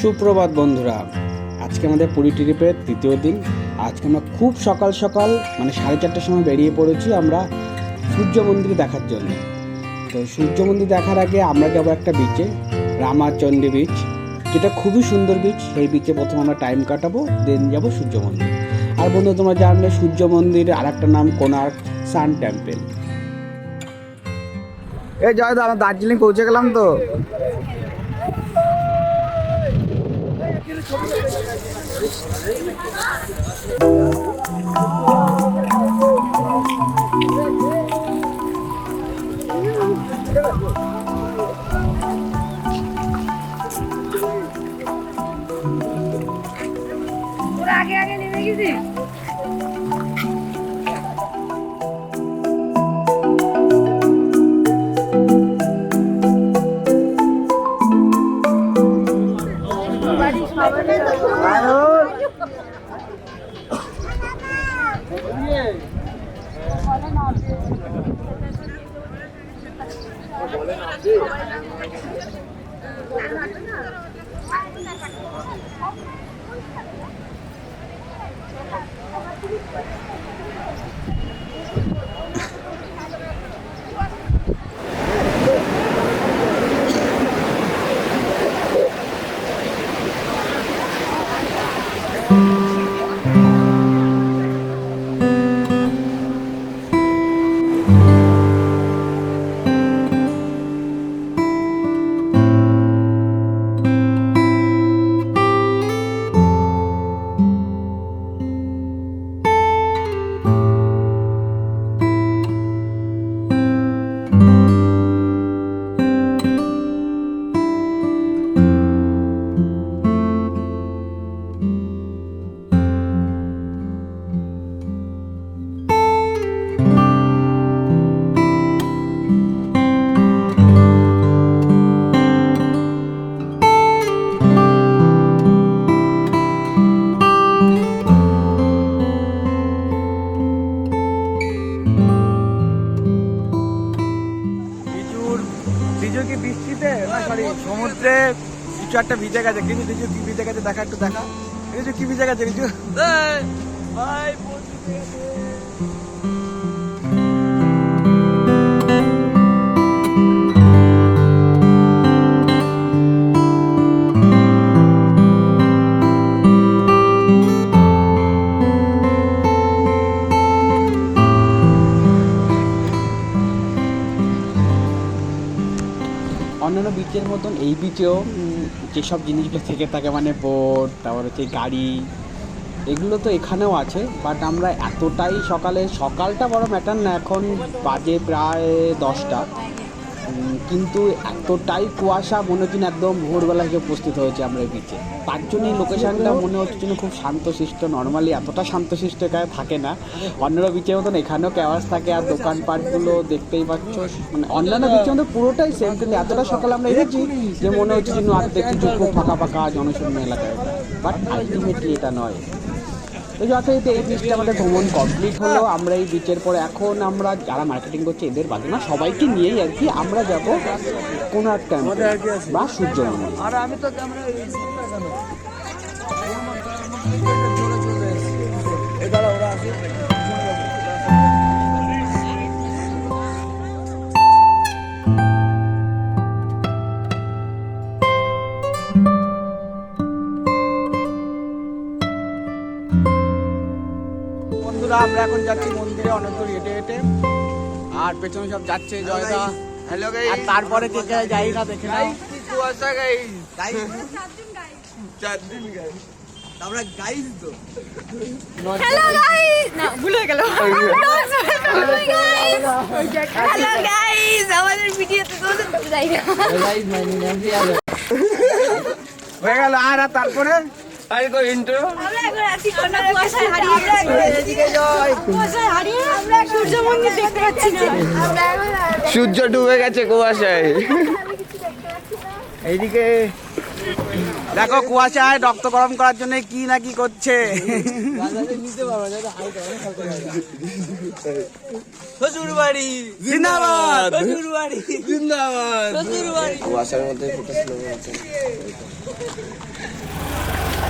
সুপ্রভাত বন্ধুরা। আজকে আমাদের পুরী ট্রিপের তৃতীয় দিন। আজকে আমরা খুব সকাল সকাল মানে সাড়ে চারটার সময় বেরিয়ে পড়েছি আমরা সূর্য মন্দির দেখার জন্য। তো সূর্য মন্দির দেখার আগে আমরা যাব একটা বিচে রামাচন্ডী বিচ যেটা খুবই সুন্দর বিচ সেই বিচে প্রথমে আমরা টাইম কাটাবো দেন যাব সূর্য মন্দির। আর বন্ধু, তোমরা জানলে সূর্য মন্দিরের আর একটা নাম কোনার্ক সান টেম্পল। এই জয় দা আমরা দার্জিলিং পৌঁছে গেলাম তো। ওরা লিচুর কিছু একটা ভিজে গেছে। কিছু লিচু কি ভিজে গেছে দেখা একটু দেখা। কিছু কি ভিজে গেছে কিছু ভাই বিচেও যেসব জিনিসগুলো থেকে থাকে মানে বোট তারপর হচ্ছে গাড়ি, এগুলো তো এখানেও আছে বাট আমরা এতটাই সকালে, সকালটা বড় ম্যাটার না, এখন বাজে প্রায় দশটা। কিন্তু এতটাই কুয়াশা মনে হচ্ছে না একদম ভোরবেলা এসে উপস্থিত হয়েছে আমরা এই বিচে তার জন্য এই লোকেশনটা মনে হচ্ছে খুব শান্তশিষ্ট। নর্মালি এতটা শান্তশিষ্ট এখানে থাকে না। অন্যান্য বিচের মতন এখানেও ক্যাওয়াস থাকে আর দোকানপাটগুলো দেখতেই পাচ্ছ। মানে অন্যান্য বিচের মধ্যে পুরোটাই সেম কিন্তু এতটা সকালে আমরা এসেছি যে মনে হচ্ছে যেন আর্ধেক কিছু খুব ফাঁকা ফাঁকা জনশূন্য এলাকা এটা। বাট আলটিমেটলি এটা নয়। তো যথারীতি এই বিচটা আমাদের ভ্রমণ কমপ্লিট হলো। আমরা এই বিচের পরে এখন আমরা যারা মার্কেটিং করছে, এদের বাদে না, সবাইকে নিয়েই আর কি আমরা যাব কোনো একটা বা সূর্য মন্দির আর আমি তো এখন যাচ্ছি মন্দিরে অনেক দূর হেঁটে হেঁটে। আর পেছনে সব যাচ্ছে জয়দা। হ্যালো আর তারপরে কে কে যাই না দেখে নাও। কুয়াশা গাইস চার দিন গাইস আমরা গাইস তো। হ্যালো গাইস না ভুলে গেল। হ্যালো গাইস আমাদের ভিডিওতে তো যাই না হয়ে গেল আর আর তারপরে? আর কো ইন্ট্রো আমরা এখন আছি কোন কুয়াশায় হারিয়ে এদিকে যাই কুয়াশায় হারিয়ে আমরা সূর্য মন্দির দেখতে পাচ্ছি না। আমরা সূর্য ডুবে গেছে কুয়াশায়। এইদিকে দেখো কুয়াশায় রক্ত গরম করার জন্য কি না কি করছে। শ্বশুর বাড়ি জিন্দাবাদ শ্বশুর বাড়ি জিন্দাবাদ শ্বশুর বাড়ি কুয়াশার মধ্যে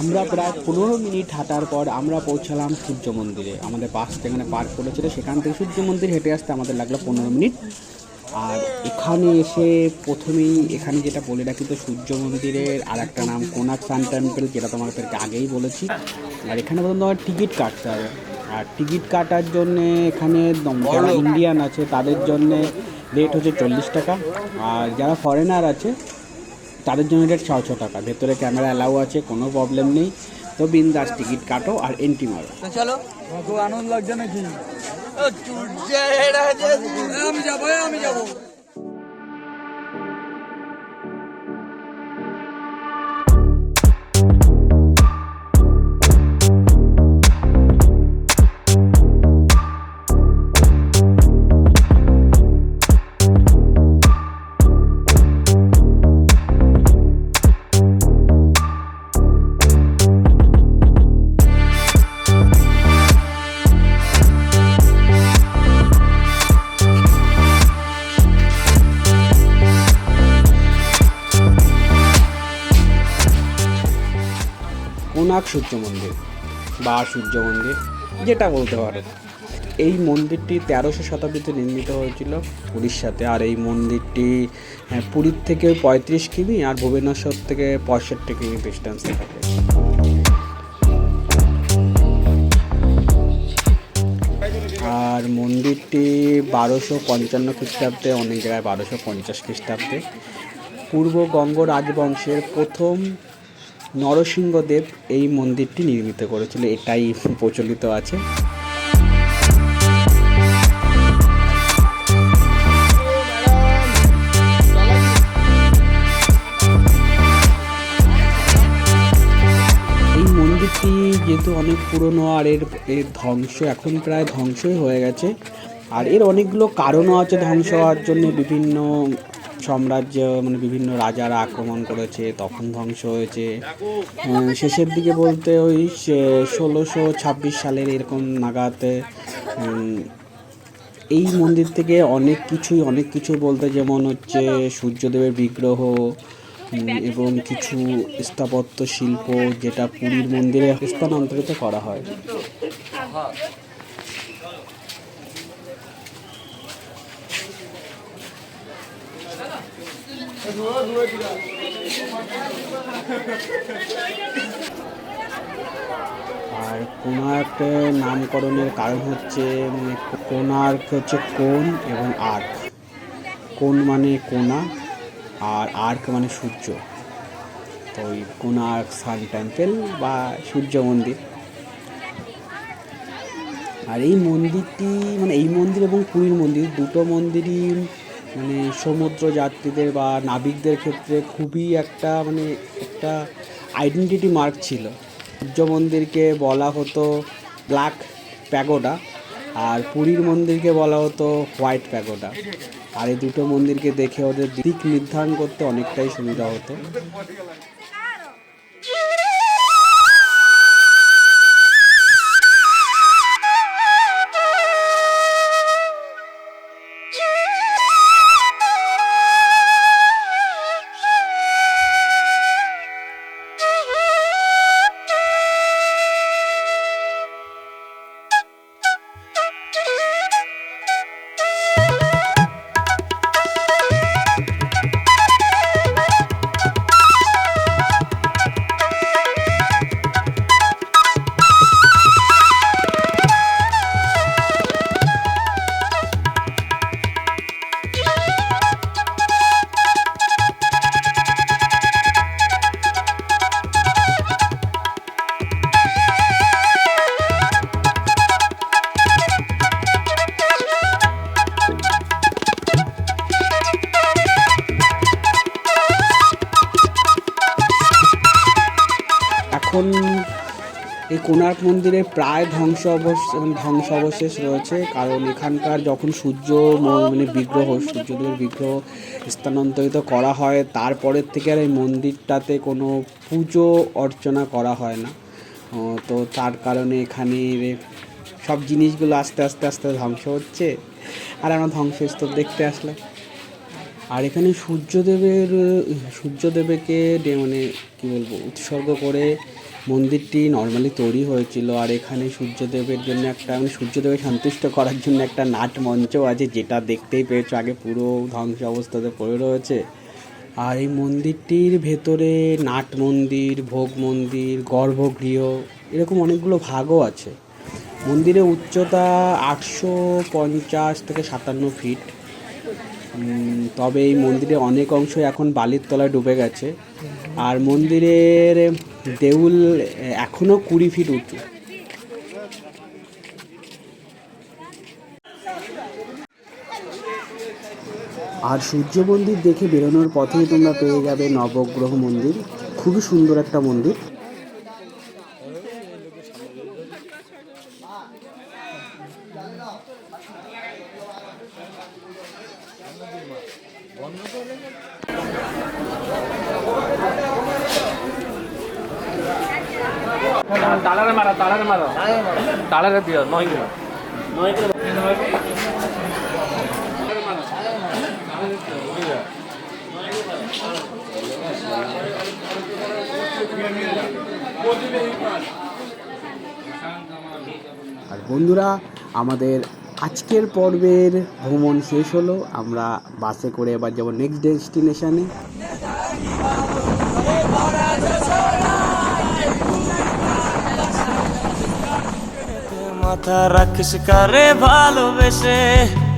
আমরা প্রায় পনেরো মিনিট হাঁটার পর আমরা পৌঁছালাম সূর্য মন্দিরে। আমাদের বাস যেখানে পার্ক করেছিল সেখান থেকে সূর্য মন্দির হেঁটে আসতে আমাদের লাগল পনেরো মিনিট। আর এখানে এসে প্রথমেই এখানে যেটা বলে রাখি তো সূর্য মন্দিরের আর একটা নাম কোনাক সান টেম্পল যেটা তোমাদেরকে আগেই বলেছি। আর এখানে প্রথম তোমার টিকিট কাটতে হবে। আর টিকিট কাটার জন্যে এখানে যারা ইন্ডিয়ান আছে তাদের জন্যে রেট হচ্ছে চল্লিশ টাকা। আর যারা ফরেনার আছে তাদের জন্য রেট ছশো টাকা। ভেতরে ক্যামেরা অ্যালাউ আছে কোনো প্রবলেম নেই। তো বিন্দাস টিকিট কাটো আর এন্ট্রি মারো। চলো। খুব আনন্দ লাগছে নাকি? আমি যাব আমি যাব। সূর্য মন্দির বা সূর্য মন্দির যেটা বলতে পারো। এই মন্দিরটি তেরোশো শতাব্দীতে নির্মিত হয়েছিল উড়িষ্যাতে আর এই মন্দিরটি হ্যাঁ, পুরীর থেকে পঁয়ত্রিশ কিমি আর ভুবনেশ্বর থেকে পঁয়ষট্টি কিমি ডিস্টেন্সে থাকে। আর মন্দিরটি বারোশো পঞ্চান্ন খ্রিস্টাব্দে অনেক জায়গায় বারোশো পঞ্চাশ খ্রিস্টাব্দে। পূর্ব গঙ্গ রাজবংশের প্রথম নরসিংহদেব এই মন্দিরটি নির্মিত করেছিল, এটাই প্রচলিত আছে। এই মন্দিরটি যেহেতু অনেক পুরনো আর এর এর ধ্বংস এখন প্রায় ধ্বংসই হয়ে গেছে, আর এর অনেকগুলো কারণও আছে ধ্বংস হওয়ার জন্য বিভিন্ন সাম্রাজ্য মানে বিভিন্ন রাজারা আক্রমণ করেছে, তখন ধ্বংস হয়েছে। শেষের দিকে বলতে ওই ষোলোশো ছাব্বিশ সালের এরকম নাগাতে এই মন্দির থেকে অনেক কিছুই, অনেক কিছু বলতে যেমন হচ্ছে সূর্যদেবের বিগ্রহ এবং কিছু স্থাপত্য শিল্প যেটা পুরীর মন্দিরে স্থানান্তরিত করা হয়। আর কোণার্ক নামকরণের কারণ হচ্ছে মানে কোণার্ক হচ্ছে কোণ এবং আর্ক। কোণ মানে কোণা, আর আর্ক মানে সূর্য। তো ওই কোণার্ক সান টেম্পল বা সূর্য মন্দির। আর এই মন্দিরটি মানে এই মন্দির এবং পুরীর মন্দির, দুটো মন্দিরই মানে সমুদ্র যাত্রীদের বা নাবিকদের ক্ষেত্রে খুবই একটা মানে একটা আইডেন্টিটি মার্ক ছিল। সূর্য মন্দিরকে বলা হতো ব্ল্যাক প্যাগোডা আর পুরীর মন্দিরকে বলা হতো হোয়াইট প্যাগোডা আর এই দুটো মন্দিরকে দেখে ওদের দিক নির্ধারণ করতে অনেকটাই সুবিধা হতো। এখন এই কোণার্ক মন্দিরে প্রায় ধ্বংস অবশেষ ধ্বংস অবশেষ রয়েছে। কারণ এখানকার যখন সূর্য মানে বিগ্রহ, সূর্যদেবের বিগ্রহ স্থানান্তরিত করা হয়, তারপরের থেকে আর এই মন্দিরটাতে কোনো পুজো অর্চনা করা হয় না। তো তার কারণে এখানে সব জিনিসগুলো আস্তে আস্তে আস্তে ধ্বংস হচ্ছে। আর আমরা ধ্বংসস্তূপ দেখতে আসলাম। আর এখানে সূর্যদেবের, সূর্যদেবকে মানে কী বলব, উৎসর্গ করে মন্দিরটি নর্মালি তৈরি হয়েছিল আর এখানে সূর্যদেবের জন্য একটা মানে সূর্যদেবের সন্তুষ্ট করার জন্য একটা নাট মঞ্চ আছে যেটা দেখতেই পেয়েছ, আগে পুরো ধ্বংস অবস্থাতে পড়ে রয়েছে। আর এই মন্দিরটির ভেতরে নাট মন্দির, ভোগ মন্দির, গর্ভগৃহ, এরকম অনেকগুলো ভাগও আছে। মন্দিরের উচ্চতা আটশো পঞ্চাশ থেকে সাতান্ন ফিট। তবে এই মন্দিরে অনেক অংশ এখন বালির তলায় ডুবে গেছে। আর মন্দিরের দেউল এখনও কুড়ি ফিট উঁচু। আর সূর্য মন্দির দেখে বেরোনোর পথেই তোমরা পেয়ে যাবে নবগ্রহ মন্দির। খুবই সুন্দর একটা মন্দির। আর বন্ধুরা, আমাদের আজকের পর্বের ভ্রমণ শেষ হলো। আমরা বাসে করে এবার যাব নেক্সট ডেস্টিনেশনে মাথা রাখিস কারে ভালোবেসে?